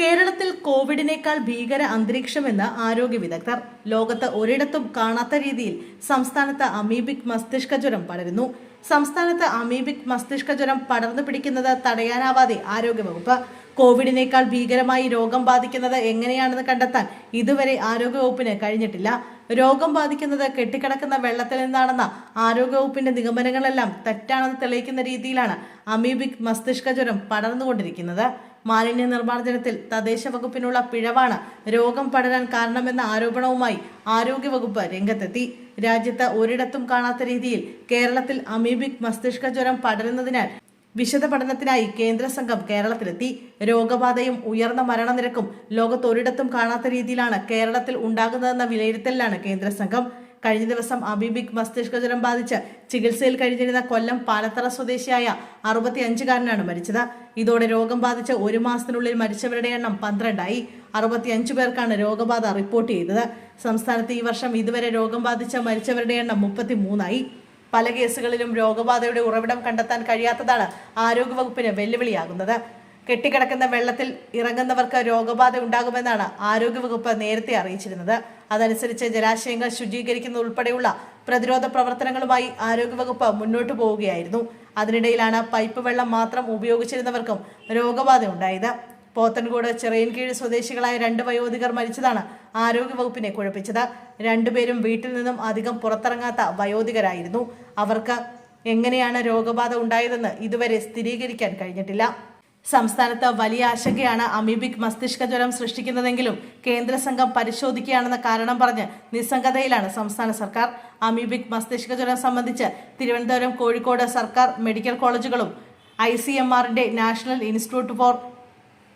കേരളത്തിൽ കോവിഡിനേക്കാൾ ഭീകര അന്തരീക്ഷമെന്ന് ആരോഗ്യ വിദഗ്ധർ. ലോകത്ത് ഒരിടത്തും കാണാത്ത രീതിയിൽ സംസ്ഥാനത്ത് അമീബിക് മസ്തിഷ്ക ജ്വരം പടരുന്നു. സംസ്ഥാനത്ത് അമീബിക് മസ്തിഷ്ക ജ്വരം പടർന്നു പിടിക്കുന്നത് തടയാനാവാതെ ആരോഗ്യവകുപ്പ്. കോവിഡിനേക്കാൾ ഭീകരമായി രോഗം ബാധിക്കുന്നത് എങ്ങനെയാണെന്ന് കണ്ടെത്താൻ ഇതുവരെ ആരോഗ്യവകുപ്പിന് കഴിഞ്ഞിട്ടില്ല. രോഗം ബാധിക്കുന്നത് കെട്ടിക്കിടക്കുന്ന വെള്ളത്തിൽ നിന്നാണെന്ന ആരോഗ്യവകുപ്പിന്റെ നിഗമനങ്ങളെല്ലാം തെറ്റാണെന്ന് തെളിയിക്കുന്ന രീതിയിലാണ് അമീബിക് മസ്തിഷ്ക ജ്വരം പടർന്നുകൊണ്ടിരിക്കുന്നത്. മാലിന്യ നിർമ്മാർജനത്തിൽ തദ്ദേശ വകുപ്പിനുള്ള പിഴവാണ് രോഗം പടരാൻ കാരണമെന്ന ആരോപണവുമായി ആരോഗ്യവകുപ്പ് രംഗത്തെത്തി. രാജ്യത്ത് ഒരിടത്തും കാണാത്ത രീതിയിൽ കേരളത്തിൽ അമീബിക് മസ്തിഷ്ക ജ്വരം പടരുന്നതിനാൽ വിശദ പഠനത്തിനായി കേന്ദ്ര സംഘം കേരളത്തിലെത്തി. രോഗബാധയും ഉയർന്ന മരണനിരക്കും ലോകത്ത് ഒരിടത്തും കാണാത്ത രീതിയിലാണ് കേരളത്തിൽ ഉണ്ടാകുന്നതെന്ന വിലയിരുത്തലിലാണ് കേന്ദ്ര സംഘം കഴിഞ്ഞ ദിവസം അബീബിക് മസ്തിഷ്ക ജ്വരം ബാധിച്ച് ചികിത്സയിൽ കഴിഞ്ഞിരുന്ന കൊല്ലം പാലത്തറ സ്വദേശിയായ അറുപത്തി അഞ്ചുകാരനാണ് മരിച്ചത്. ഇതോടെ രോഗം ബാധിച്ച് ഒരു മാസത്തിനുള്ളിൽ മരിച്ചവരുടെ എണ്ണം പന്ത്രണ്ടായി. അറുപത്തിയഞ്ചു പേർക്കാണ് രോഗബാധ റിപ്പോർട്ട് ചെയ്തത്. സംസ്ഥാനത്ത് ഈ വർഷം ഇതുവരെ രോഗം ബാധിച്ച് മരിച്ചവരുടെ എണ്ണം മുപ്പത്തി മൂന്നായി പല കേസുകളിലും രോഗബാധയുടെ ഉറവിടം കണ്ടെത്താൻ കഴിയാത്തതാണ് ആരോഗ്യവകുപ്പിന് വെല്ലുവിളിയാകുന്നത്. കെട്ടിക്കിടക്കുന്ന വെള്ളത്തിൽ ഇറങ്ങുന്നവർക്ക് രോഗബാധ ഉണ്ടാകുമെന്നാണ് ആരോഗ്യവകുപ്പ് നേരത്തെ അറിയിച്ചിരുന്നത്. അതനുസരിച്ച് ജലാശയങ്ങൾ ശുചീകരിക്കുന്ന ഉൾപ്പെടെയുള്ള പ്രതിരോധ പ്രവർത്തനങ്ങളുമായി ആരോഗ്യവകുപ്പ് മുന്നോട്ടു പോവുകയായിരുന്നു. അതിനിടയിലാണ് പൈപ്പ് വെള്ളം മാത്രം ഉപയോഗിച്ചിരുന്നവർക്കും രോഗബാധ ഉണ്ടായത് പോത്തൻകോട് ചെറിയൻകീഴ് സ്വദേശികളായ രണ്ട് വയോധികർ മരിച്ചതാണ് ആരോഗ്യവകുപ്പിനെ കുഴപ്പിച്ചത്. രണ്ടുപേരും വീട്ടിൽ നിന്നും അധികം പുറത്തിറങ്ങാത്ത വയോധികരായിരുന്നു. അവർക്ക് എങ്ങനെയാണ് രോഗബാധ ഉണ്ടായതെന്ന് ഇതുവരെ സ്ഥിരീകരിക്കാൻ കഴിഞ്ഞിട്ടില്ല. സംസ്ഥാനത്ത് വലിയ ആശങ്കയാണ് അമീബിക് മസ്തിഷ്ക ജ്വരം സൃഷ്ടിക്കുന്നതെങ്കിലും കേന്ദ്ര സംഘം പരിശോധിക്കുകയാണെന്ന കാരണം പറഞ്ഞ് നിസ്സംഗതയിലാണ് സംസ്ഥാന സർക്കാർ. അമീബിക് മസ്തിഷ്ക ജ്വരം സംബന്ധിച്ച് തിരുവനന്തപുരം കോഴിക്കോട് സർക്കാർ മെഡിക്കൽ കോളേജുകളും ഐ സി എം ആറിന്റെ നാഷണൽ ഇൻസ്റ്റിറ്റ്യൂട്ട് ഫോർ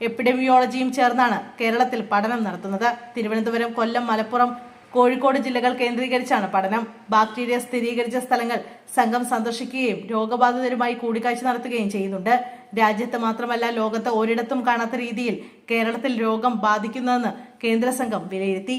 എപ്പിഡമിയോളജിയും ചേർന്നാണ് കേരളത്തിൽ പഠനം നടത്തുന്നത്. തിരുവനന്തപുരം കൊല്ലം മലപ്പുറം കോഴിക്കോട് ജില്ലകൾ കേന്ദ്രീകരിച്ചാണ് പഠനം. ബാക്ടീരിയ സ്ഥിരീകരിച്ച സ്ഥലങ്ങൾ സംഘം സന്ദർശിക്കുകയും രോഗബാധിതരുമായി കൂടിക്കാഴ്ച നടത്തുകയും ചെയ്യുന്നുണ്ട്. രാജ്യത്ത് മാത്രമല്ല ലോകത്ത് ഒരിടത്തും കാണാത്ത രീതിയിൽ കേരളത്തിൽ രോഗം ബാധിക്കുന്നതെന്ന് കേന്ദ്ര സംഘം വിലയിരുത്തി.